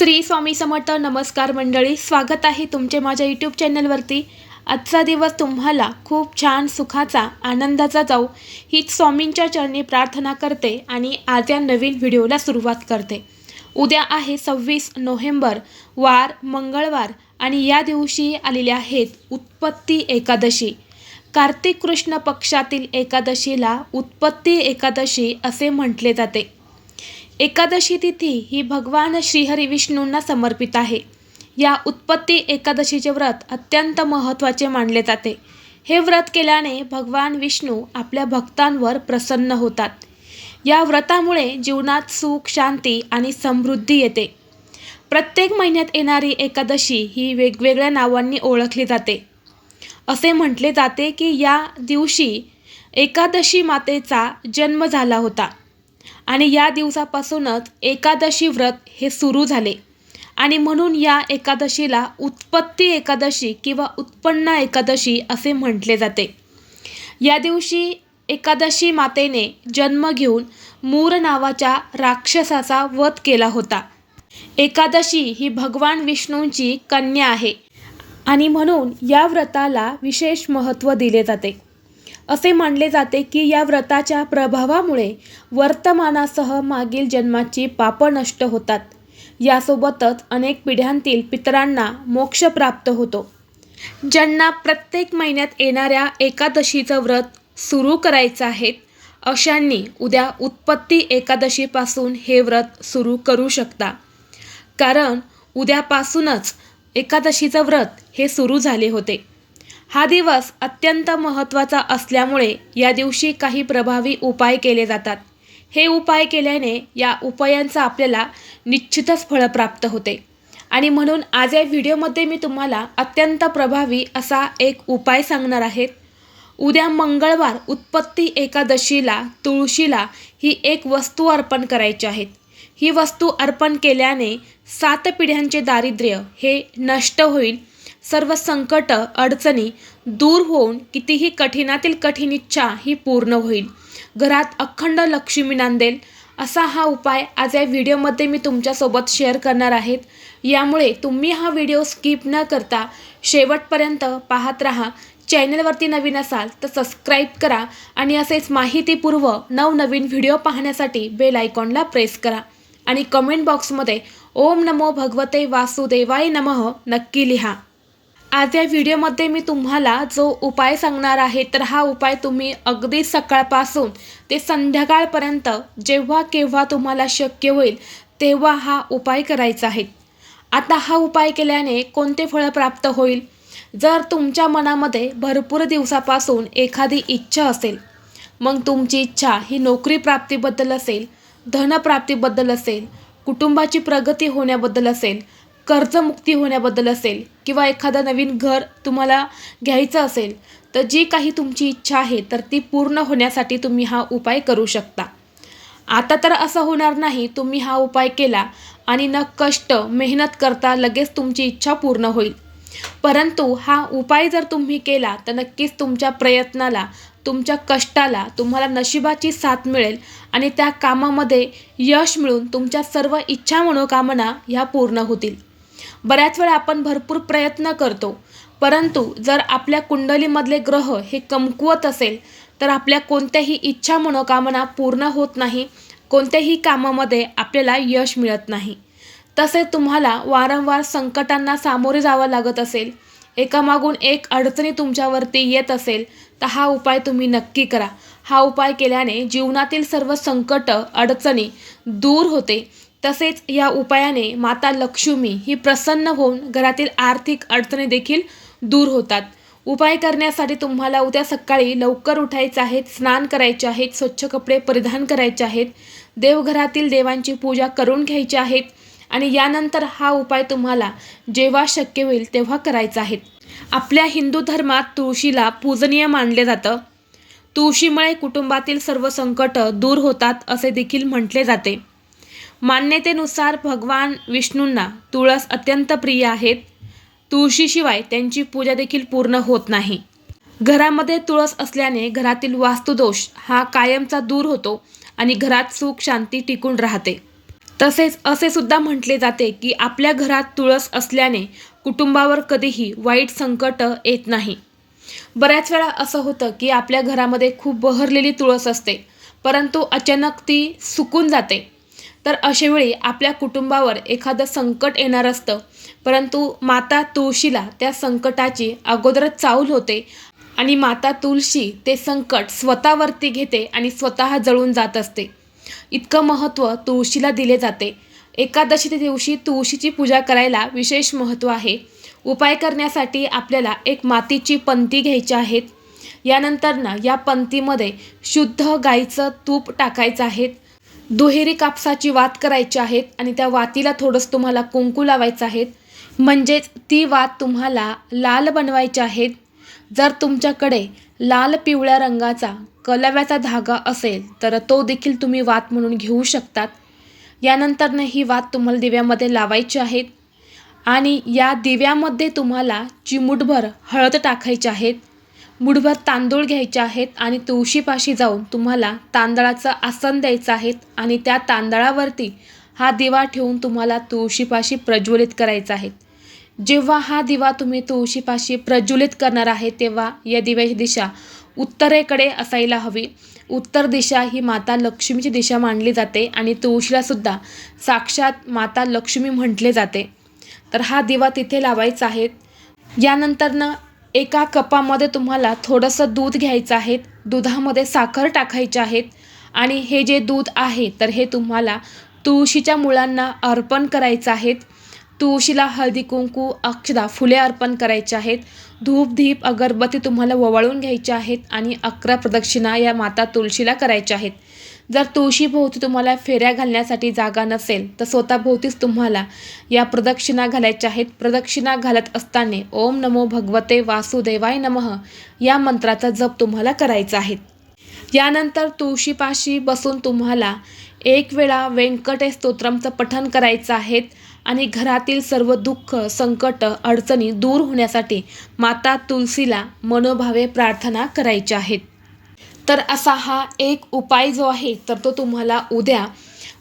श्री स्वामी समर्थ नमस्कार मंडळी स्वागत आहे तुमचे माझ्या यूट्यूब चॅनलवरती आजचा दिवस तुम्हाला खूप छान सुखाचा आनंदाचा जाऊ हीच स्वामींच्या चरणी प्रार्थना करते आणि आज या नवीन व्हिडिओला सुरुवात करते. उद्या आहे सव्वीस नोव्हेंबर वार मंगळवार आणि या दिवशी आलेल्या आहेत उत्पत्ती एकादशी. कार्तिक कृष्ण पक्षातील एकादशीला उत्पत्ती एकादशी असे म्हटले जाते. एकादशी तिथी ही भगवान श्रीहरी विष्णूंना समर्पित आहे. या उत्पत्ती एकादशीचे व्रत अत्यंत महत्त्वाचे मानले जाते. हे व्रत केल्याने भगवान विष्णू आपल्या भक्तांवर प्रसन्न होतात. या व्रतामुळे जीवनात सुख शांती आणि समृद्धी येते. प्रत्येक महिन्यात येणारी एकादशी ही वेगवेगळ्या नावांनी ओळखली जाते. असे म्हटले जाते की या दिवशी एकादशी मातेचा जन्म झाला होता. आणि या दिवसापासूनच एकादशी व्रत हे सुरू झाले. आणि म्हणून या एकादशीला उत्पत्ती एकादशी किंवा उत्पन्न एकादशी असे म्हटले जाते. या दिवशी एकादशी मातेने जन्म घेऊन मूर नावाच्या राक्षसाचा वध केला होता. एकादशी ही भगवान विष्णूंची कन्या आहे आणि म्हणून या व्रताला विशेष महत्त्व दिले जाते. असे मानले जाते की या व्रताच्या प्रभावामुळे वर्तमानासह मागील जन्माची पापं नष्ट होतात. यासोबतच अनेक पिढ्यांतील पितरांना मोक्ष प्राप्त होतो. ज्यांना प्रत्येक महिन्यात येणाऱ्या एकादशीचं व्रत सुरू करायचं आहे अशांनी उद्या उत्पत्ती एकादशीपासून हे व्रत सुरू करू शकता. कारण उद्यापासूनच एकादशीचं व्रत हे सुरू झाले होते. हा दिवस अत्यंत महत्त्वाचा असल्यामुळे या दिवशी काही प्रभावी उपाय केले जातात. हे उपाय केल्याने या उपायांचा आपल्याला निश्चितच फळ प्राप्त होते. आणि म्हणून आज या व्हिडिओमध्ये मी तुम्हाला अत्यंत प्रभावी असा एक उपाय सांगणार आहेत उद्या मंगळवार उत्पत्ती एकादशीला तुळशीला ही एक वस्तू अर्पण करायची आहेत ही वस्तू अर्पण केल्याने सात पिढ्यांचे दारिद्र्य हे नष्ट होईल. सर्व संकट अडचणी दूर होऊन कितीही कठीणातील कठीण इच्छा ही पूर्ण होईल. घरात अखंड लक्ष्मी नांदेल असा हा उपाय आज या व्हिडिओमध्ये मी तुमच्यासोबत शेअर करणार आहेत. यामुळे तुम्ही हा व्हिडिओ स्किप न करता शेवटपर्यंत पाहत राहा. चॅनलवरती नवीन असाल तर सबस्क्राईब करा आणि असेच माहितीपूर्व नवनवीन व्हिडिओ पाहण्यासाठी बेल आयकॉनला प्रेस करा. आणि कमेंट बॉक्समध्ये ओम नमो भगवते वासुदेवाय नमः नक्की लिहा. आज या व्हिडिओमध्ये मी तुम्हाला जो उपाय सांगणार आहे तर हा उपाय तुम्ही अगदी सकाळपासून ते संध्याकाळपर्यंत जेव्हा केव्हा तुम्हाला शक्य होईल तेव्हा हा उपाय करायचा आहे. आता हा उपाय केल्याने कोणते फळ प्राप्त होईल? जर तुमच्या मनामध्ये भरपूर दिवसापासून एखादी इच्छा असेल मग तुमची इच्छा ही नोकरी प्राप्तीबद्दल असेल धनप्राप्तीबद्दल असेल कुटुंबाची प्रगती होण्याबद्दल असेल कर्जमुक्ती होण्याबद्दल असेल किंवा एखादं नवीन घर तुम्हाला घ्यायचं असेल तर जी काही तुमची इच्छा आहे तर ती पूर्ण होण्यासाठी तुम्ही हा उपाय करू शकता. आता तर असं होणार नाही तुम्ही हा उपाय केला आणि न कष्ट मेहनत करता लगेच तुमची इच्छा पूर्ण होईल. परंतु हा उपाय जर तुम्ही केला तर नक्कीच तुमच्या प्रयत्नाला तुमच्या कष्टाला तुम्हाला नशिबाची साथ मिळेल आणि त्या कामामध्ये यश मिळून तुमच्या सर्व इच्छा मनोकामना ह्या पूर्ण होतील. बऱ्याच वेळा आपण भरपूर प्रयत्न करतो. परंतु जर आपल्या कुंडलीमधले ग्रह हे कमकुवत असेल तर आपल्या कोणत्याही इच्छा मनोकामना पूर्ण होत नाही कोणत्याही कामामध्ये आपल्याला यश मिळत नाही. तसे तुम्हाला वारंवार संकटांना सामोरे जावं लागत असेल एकामागून एक अडचणी तुमच्यावरती येत असेल तर हा उपाय तुम्ही नक्की करा. हा उपाय केल्याने जीवनातील सर्व संकट अडचणी दूर होते. तसेच या उपायाने माता लक्ष्मी ही प्रसन्न होऊन घरातील आर्थिक अडचणी देखील दूर होतात. उपाय करण्यासाठी तुम्हाला उद्या सकाळी लवकर उठायचं आहे स्नान करायचे आहेत स्वच्छ कपडे परिधान करायचे आहेत देवघरातील देवांची पूजा करून घ्यायची आहेत आणि यानंतर हा उपाय तुम्हाला जेव्हा शक्य होईल तेव्हा करायचा आहे. आपल्या हिंदू धर्मात तुळशीला पूजनीय मानले जातं. तुळशीमुळे कुटुंबातील सर्व संकट दूर होतात असे देखील म्हटले जाते. मान्यतेनुसार भगवान विष्णूंना तुळस अत्यंत प्रिय आहेत. तुळशीशिवाय त्यांची पूजा देखील पूर्ण होत नाही. घरामध्ये तुळस असल्याने घरातील वास्तुदोष हा कायमचा दूर होतो आणि घरात सुख शांती टिकून राहते. तसेच असे सुद्धा म्हटले जाते की आपल्या घरात तुळस असल्याने कुटुंबावर कधीही वाईट संकट येत नाही. बऱ्याच वेळा असं होतं की आपल्या घरामध्ये खूप बहरलेली तुळस असते परंतु अचानक ती सुकून जाते. तर अशावेळी आपल्या कुटुंबावर एखादं संकट येणार असतं. परंतु माता तुळशीला त्या संकटाची अगोदरच चाऊल होते आणि माता तुळशी ते संकट स्वतःवरती घेते आणि स्वतः जळून जात असते. इतकं महत्त्व तुळशीला दिले जाते. एकादशी दिवशी तुळशीची पूजा करायला विशेष महत्त्व आहे. उपाय करण्यासाठी आपल्याला एक मातीची पंती घ्यायची आहेत. यानंतर ना या पंतीमध्ये शुद्ध गाईचं तूप टाकायचं आहे. दुहेरी कापसाची वात करायची आहेत आणि त्या वातीला थोडंसं तुम्हाला कुंकू लावायचं आहेत. म्हणजेच ती वात तुम्हाला लाल बनवायची आहेत. जर तुमच्याकडे लाल पिवळ्या रंगाचा कलव्याचा धागा असेल तर तो देखील तुम्ही वात म्हणून घेऊ शकतात. यानंतरनं ही वात तुम्हाला दिव्यामध्ये लावायची आहेत. आणि या दिव्यामध्ये तुम्हाला चिमूटभर हळद टाकायची आहेत. मुठभर तांदूळ घ्यायचे आहेत आणि तुळशीपाशी जाऊन तुम्हाला तांदळाचं आसन द्यायचं आहे आणि त्या तांदळावरती हा दिवा ठेवून तुम्हाला तुळशीपाशी प्रज्वलित करायचा आहे. जेव्हा हा दिवा तुम्ही तुळशीपाशी प्रज्वलित करणार आहे तेव्हा या दिव्याची दिशा उत्तरेकडे असायला हवी. उत्तर दिशा ही माता लक्ष्मीची दिशा मानली जाते आणि तुळशीलासुद्धा साक्षात माता लक्ष्मी म्हटले जाते. तर हा दिवा तिथे लावायचा आहे. यानंतरनं एका कपामध्ये तुम्हाला थोडंसं दूध घ्यायचं आहे दुधामध्ये साखर टाकायची आहेत आणि हे जे दूध आहे तर हे तुम्हाला तुळशीच्या मुळांना अर्पण करायचं आहेत तुळशीला हळदी कुंकू अक्षदा फुले अर्पण करायचे आहेत. धूप धीप अगरबत्ती तुम्हाला ववाळून घ्यायचे आहेत आणि अकरा प्रदक्षिणा या माता तुळशीला करायच्या आहेत. जर तुळशीभोवती तुम्हाला फेऱ्या घालण्यासाठी जागा नसेल तर स्वतःभोवतीच तुम्हाला या प्रदक्षिणा घालायच्या आहेत. प्रदक्षिणा घालत असताना ओम नमो भगवते वासुदेवाय नमः या मंत्राचा जप तुम्हाला करायचा आहे. यानंतर तुळशीपाशी बसून तुम्हाला एक वेळा व्यंकटेश स्तोत्रमचं पठण करायचं आहेत आणि घरातील सर्व दुःख संकट अडचणी दूर होण्यासाठी माता तुलसीला मनोभावे प्रार्थना करायच्या आहेत. तर असा हा एक उपाय जो आहे तर तो तुम्हाला उद्या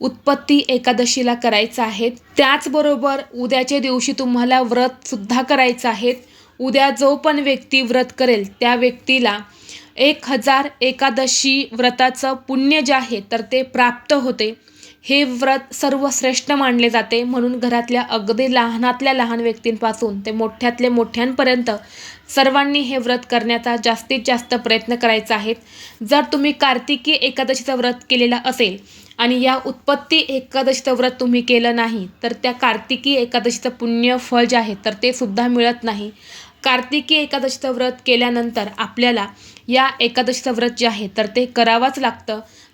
उत्पत्ती एकादशीला करायचा आहे. त्याचबरोबर उद्याच्या दिवशी तुम्हाला व्रतसुद्धा करायचं आहे. उद्या जो पण व्यक्ती व्रत करेल त्या व्यक्तीला एक हजार एकादशी व्रताचं पुण्य जे आहे तर ते प्राप्त होते. हे व्रत सर्वश्रेष्ठ मानले जाते. म्हणून घरातल्या अगदी लहानातल्या लहान व्यक्तींपासून ते मोठ्यातले मोठ्यांपर्यंत सर्वांनी हे व्रत करण्याचा जास्तीत जास्त प्रयत्न करायचा आहे. जर तुम्ही कार्तिकी एकादशीचं व्रत केलेलं असेल आणि या उत्पत्ती एकादशीचं व्रत तुम्ही केलं नाही तर त्या कार्तिकी एकादशीचं पुण्य फळ जे आहे तर ते सुद्धा मिळत नाही. कार्तिकी एकादशीचं व्रत केल्यानंतर आपल्याला या एकादशीचं व्रत जे आहे तर ते करावंच लागतं.